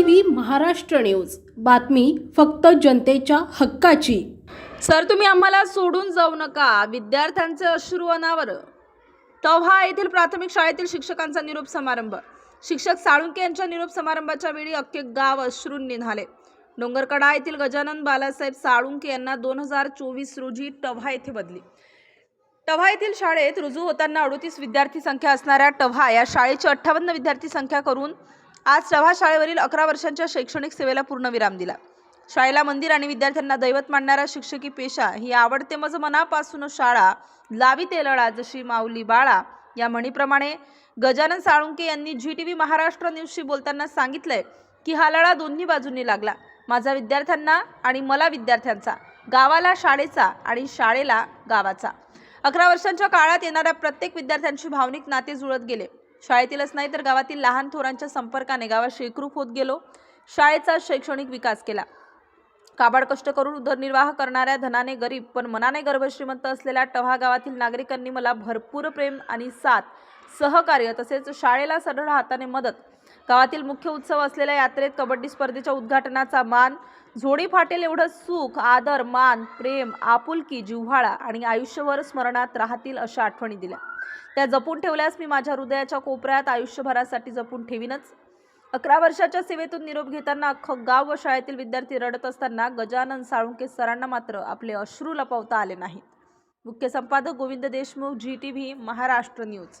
V Maharashtra news. बातमी फक्त जनतेच्या हक्काची. सर तुम्ही आम्हाला सोडून जाऊ नका. विद्यार्थ्यांचे अश्रू अनावर. तव्हा येथील प्राथमिक शाळेतील शिक्षकांचा निरोप समारंभ. शिक्षक साळुंके यांच्या निरोप समारंभाच्या वेळी अख्खे गाव अश्रून निघाले. डोंगरकडा येथील गजानन बालासाहेब साळुंके यांना दोन हजार चोवीस रोजी टव्हा येथे बदली. टव्हा येथील शाळेत रुजू होताना अडोतीस विद्यार्थी संख्या असणाऱ्या टव्हा या शाळेची अठ्ठावन्न विद्यार्थी संख्या करून आज सभा शाळेवरील अकरा वर्षांच्या शैक्षणिक सेवेला पूर्णविराम दिला. शाळेला मंदिर आणि विद्यार्थ्यांना दैवत मानणारा शिक्षकी पेशा ही आवडते मज मनापासून शाळा लावी तेलळा जशी माऊली बाळा या म्हणीप्रमाणे गजानन साळुंके यांनी जी टी व्ही महाराष्ट्र न्यूजशी बोलताना सांगितलंय की हा लढा दोन्ही बाजूंनी लागला. माझा विद्यार्थ्यांना आणि मला विद्यार्थ्यांचा गावाला शाळेचा आणि शाळेला गावाचा. अकरा वर्षांच्या काळात येणाऱ्या प्रत्येक विद्यार्थ्यांशी भावनिक नाते जुळत गेले. शाळेतीलच नाही तर गावातील लहान थोरांच्या संपर्काने गावात शेकरूप होत गेलो. शाळेचा शैक्षणिक विकास केला. काबाड कष्ट करून उदरनिर्वाह करणाऱ्या धनाने गरीब पण मनाने गर्भश्रीमंत असलेल्या टव्हा गावातील नागरिकांनी मला भरपूर प्रेम आणि साथ सहकार्य तसेच शाळेला सढळ हाताने मदत गावातील मुख्य उत्सव असलेल्या यात्रेत कबड्डी स्पर्धेच्या उद्घाटनाचा मान झोडी फाटेल एवढं सुख आदर मान प्रेम आपुलकी जिव्हाळा आणि आयुष्यभर स्मरणात राहतील अशा आठवणी दिल्या. त्या जपून ठेवल्यास मी माझ्या हृदयाच्या कोपऱ्यात आयुष्यभरासाठी जपून ठेवीनच. अकरा वर्षाच्या सेवेतून निरोप घेताना अख्खं गाव व शाळेतील विद्यार्थी रडत असताना गजानन साळुंके सरांना मात्र आपले अश्रू लपवता आले नाहीत. मुख्य संपादक Govind Deshmukh G T V Maharashtra news